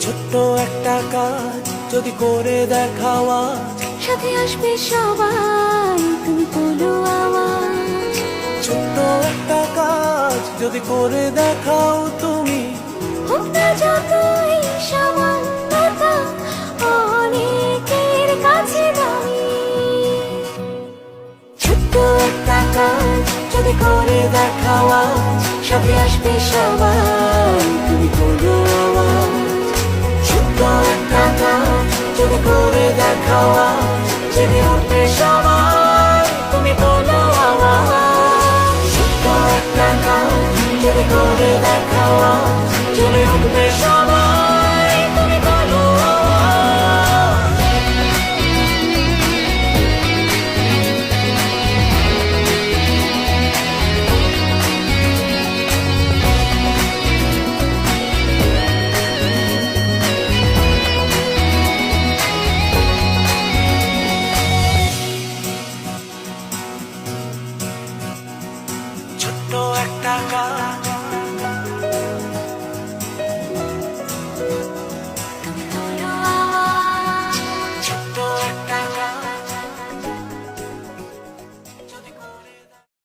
ছোট্ট একটা কাজ যদি করে দেখাও সাথে আসবে সবাই তুমি বলো আওয়াজ। ছোট্ট একটা কাজ যদি করে দেখাও তুমি। হোক না যতই সামান্যতা অনেকের কাছে দামি। ছোট্ট একটা কাজ যদি করে দেখাও আজ সাথে আসবে সবাই। তুমি বলো আওয়াজ ছোট্ট একটা কাজ যদি করে দেখাও আজ জেনে উঠবে সবাই। তুমি বলো আওয়াজ ছোট্ট একটা কাজ যদি করে দেখাও আজ জেনে উঠবে সবাই। ছোট্ট একটা কাজ